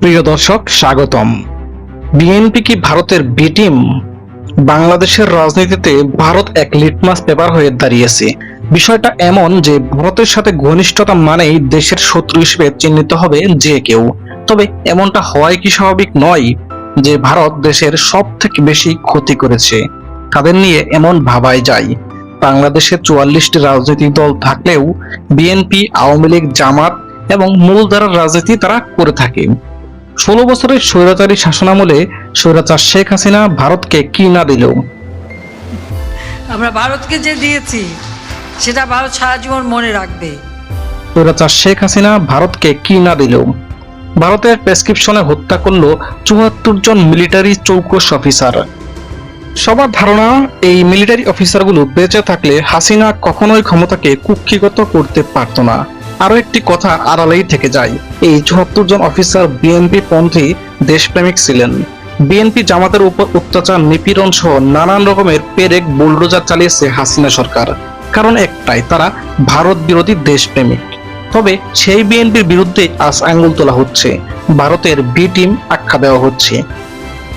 প্রিয় দর্শক, স্বাগতম। বিএনপি কি ভারতের বি টিম বাংলাদেশের রাজনীতিতে ভারত এক লিটমাস পেপার হয়ে দাঁড়িয়েছে। বিষয়টা এমন যে ভারতের সাথে ঘনিষ্ঠতা মানেই দেশের শত্রু হিসেবে চিহ্নিত হবে যে কেউ। তবে এমনটা হওয়াই কি স্বাভাবিক নয় যে ভারত দেশের সব থেকে বেশি ক্ষতি করেছে। তাদের নিয়ে এমন ভাবাই যায়। বাংলাদেশে চুয়াল্লিশটি রাজনৈতিক দল থাকলেও বিএনপি, আওয়ামী লীগ, জামাত এবং মূলধারার রাজনীতি তারা করে থাকে। ষোলো বছরের স্বৈরাচারী শাসনামলে স্বৈরাচার শেখ হাসিনা ভারতকে কি না দিল? আমরা ভারতকে যে দিয়েছি সেটা ভারত সারা জীবন মনে রাখবে। স্বৈরাচার শেখ হাসিনা ভারতকে কি না দিল? ভারতের প্রেসক্রিপশনে হত্যা করল চুয়াত্তর জন মিলিটারি চৌকস অফিসার। সবার ধারণা এই মিলিটারি অফিসারগুলো বেঁচে থাকলে হাসিনা কখনোই ক্ষমতাকে কুক্ষিগত করতে পারত না। আরও একটি কথা আড়ালেই থেকে যায়। এই চুয়াত্তর জন অফিসার বিএনপি পন্থী দেশপ্রেমিক ছিলেন। বিএনপি জামাতের উপর অত্যাচার, নিপীড়ন সহ নানান রকমের পেরেক বুলডোজার চালিয়েছে হাসিনা সরকার। কারণ একটাই, তারা ভারত বিরোধী দেশপ্রেমিক। তবে সেই বিএনপির বিরুদ্ধে আজ আঙ্গুল তোলা হচ্ছে। ভারতের বি টিম আখ্যা দেওয়া হচ্ছে।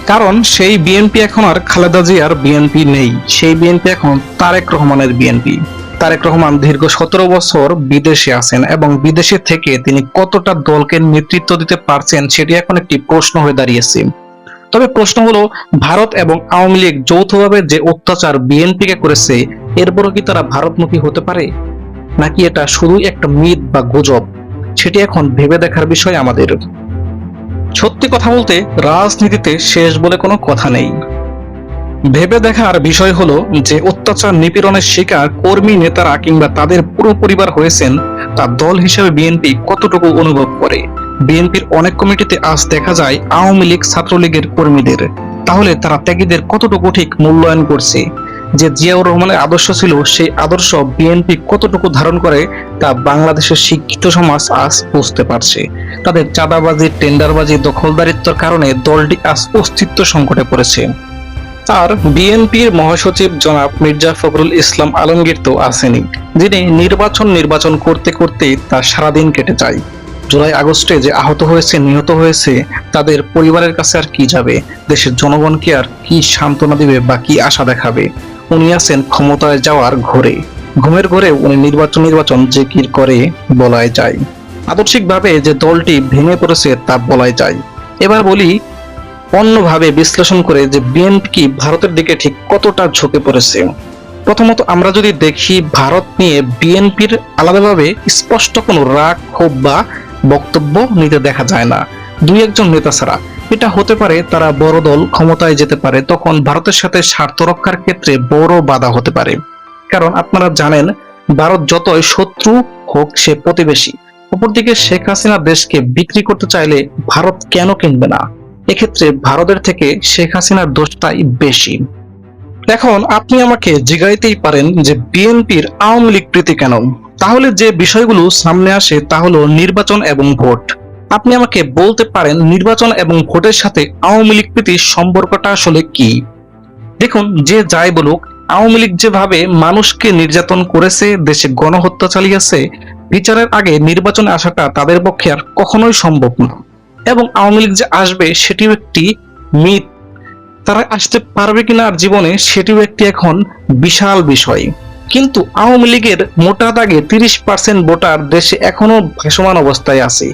কারণ সেই বিএনপি এখন আর খালেদা জিয়ার বিএনপি নেই। সেই বিএনপি এখন তারেক রহমানের বিএনপি। তারেক রহমান দীর্ঘ সতেরো বছর বিদেশে আছেন এবং বিদেশে থেকে তিনি কতটা দলকে নেতৃত্ব দিতে পারছেন সেটি এখন একটি প্রশ্ন হয়ে দাঁড়িয়েছে। তবে প্রশ্ন হলো, ভারত এবং আওয়ামী লীগ যৌথভাবে যে অত্যাচার বিএনপিকে করেছে, এরপরও কি তারা ভারতমুখী হতে পারে? নাকি এটা শুধুই একটা মিথ বা গুজব? সেটি এখন ভেবে দেখার বিষয় আমাদের। সত্যি কথা বলতে, রাজনীতিতে শেষ বলে কোনো কথা নেই। ভেবে দেখার বিষয় হলো যে অত্যাচার নিপীড়নের শিকার কর্মী, নেতারা কিংবা তাদের পুরো পরিবার হয়েছেন, তা দল হিসেবে বিএনপি কতটুকু অনুভব করে? বিএনপির অনেক কমিটিতে আজ দেখা যায় আওয়ামী লীগ ছাত্রলীগের কর্মীদের। তাহলে তারা ত্যাগীদের কতটুকু ঠিক মূল্যায়ন করছে? যে জিয়াউর রহমানের আদর্শ ছিল সেই আদর্শ বিএনপি কতটুকু ধারণ করে, তা বাংলাদেশের শিক্ষিত সমাজ আজ বুঝতে পারছে। তাদের চাঁদাবাজি, টেন্ডারবাজি, দখলদারিত্বর কারণে দলটি আজ অস্তিত্ব সংকটে পড়েছে। আর বিএনপির মহাসচিব জনাব মির্জা ফখরুল ইসলাম আলমগীর তো আসেনি যিনি নির্বাচন নির্বাচন করতে করতে তার সারাদিন কেটে যায়। জুলাই আগস্টে যে আহত হয়েছে, নিহত হয়েছে, তাদের পরিবারের কাছে আর কি যাবে? দেশের জনগণকে আর কি সান্ত্বনা দিবে বা কি আশা দেখাবে? উনি আছেন ক্ষমতায় যাওয়ার ঘরে। ঘুমের ঘরে উনি নির্বাচন নির্বাচন যে কি করে বলাই যায়। আদর্শিকভাবে যে দলটি ভেঙে পড়েছে তা বলাই যায়। এবার বলি অন্যভাবে বিশ্লেষণ করে যে বিএনপি কি ভারতের দিকে ঠিক কতটা ঝুঁকে পড়েছে। প্রথমত আমরা যদি দেখি ভারত নিয়ে বিএনপির আলাদাভাবে স্পষ্ট কোনো রাগ, ক্ষোভ বা বক্তব্য নিতে দেখা যায় না। দুই একজন নেতা ছাড়া। এটা হতে পারে তারা বড় দল ক্ষমতায় যেতে পারে, তখন ভারতের সাথে স্বার্থ রক্ষার ক্ষেত্রে বড় বাধা হতে পারে। কারণ আপনারা জানেন, ভারত যতই শত্রু হোক, সে প্রতিবেশী। অপরদিকে শেখ হাসিনা দেশকে বিক্রি করতে চাইলে ভারত কেন কিনবে না? এক্ষেত্রে ভারতের থেকে শেখ হাসিনার দোষটাই বেশি। এখন আপনি আমাকে জিগাইতেই পারেন যে বিএনপির আওয়ামী লীগ প্রীতি কেন? তাহলে যে বিষয়গুলো সামনে আসে তা হলো নির্বাচন এবং ভোট। আপনি আমাকে বলতে পারেন নির্বাচন এবং ভোটের সাথে আওয়ামী লীগ প্রীতির সম্পর্কটা আসলে কি? দেখুন, যে যাই বলুক, আওয়ামী লীগ যেভাবে মানুষকে নির্যাতন করেছে, দেশে গণহত্যা চালিয়েছে, বিচারের আগে নির্বাচনে আসাটা তাদের পক্ষে আর কখনোই সম্ভব না। এবং আওয়ামী লীগ যে আসবে সেটিও একটি মিথ। তারা আসতে পারবে কিনা আর জীবনে সেটিও একটি এখন বিশাল বিষয়। কিন্তু আওয়ামী লীগের মোটা দাগে তিরিশ পার্সেন্ট ভোটার দেশে এখনও ভাসমান অবস্থায় আছে।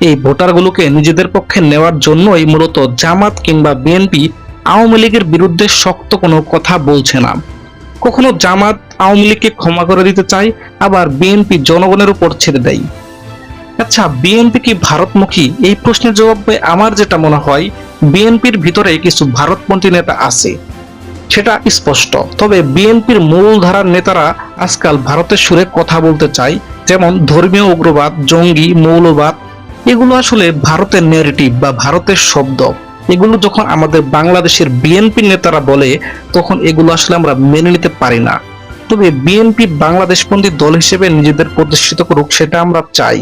এই ভোটারগুলোকে নিজেদের পক্ষে নেওয়ার জন্যই মূলত জামাত কিংবা বিএনপি আওয়ামী লীগের বিরুদ্ধে শক্ত কোনো কথা বলছে না। কখনো জামাত আওয়ামী লীগকে ক্ষমা করে দিতে চায়, আবার বিএনপি জনগণের উপর ছেড়ে দেয়। আচ্ছা বিএনপি কি ভারতমুখী? এই প্রশ্নের জবাবে আমার যেটা মনে হয় বিএনপির ভিতরে কিছু ভারতপন্থী নেতা আছে। সেটা স্পষ্ট। তবে বিএনপির মূল ধারার নেতারা আজকাল ভারতের সুরে কথা বলতে চায়, যেমন ধর্মীয় উগ্রবাদ, জঙ্গি, মৌলবাদ। এগুলো আসলে ভারতের নেগেটিভ বা ভারতের শব্দ। এগুলো যখন আমাদের বাংলাদেশের বিএনপি নেতারা বলে, তখন এগুলো আসলে আমরা মেনে নিতে পারি না। তবে বিএনপি বাংলাদেশপন্থী দল হিসেবে নিজেদের প্রতিষ্ঠিত করুক, সেটা আমরা চাই।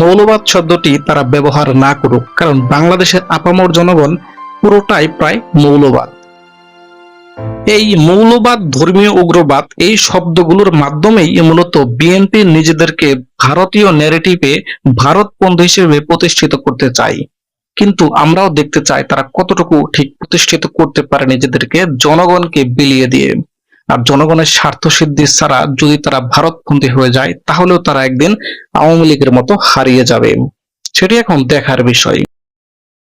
মৌলবাদ শব্দটি তারা ব্যবহার না করুক, কারণ বাংলাদেশের আপামর জনগণ পুরোটাই প্রায় মৌলবাদ। এই মৌলবাদ, ধর্মীয় উগ্রবাদ এই শব্দগুলোর মাধ্যমেই মূলত বিএনপি নিজেদেরকে ভারতীয় ন্যারেটিভে ভারতপন্থী হিসেবে প্রতিষ্ঠিত করতে চায়। কিন্তু আমরাও দেখতে চাই তারা কতটুকু ঠিক প্রতিষ্ঠিত করতে পারে নিজেদেরকে, জনগণকে বিলিয়ে দিয়ে। আর জনগণের স্বার্থ সিদ্ধি ছাড়া যদি তারা ভারতপন্থী হয়ে যায়, তাহলেও তারা একদিন আওয়ামী লীগের মতো হারিয়ে যাবে। সেটি এখন দেখার বিষয়।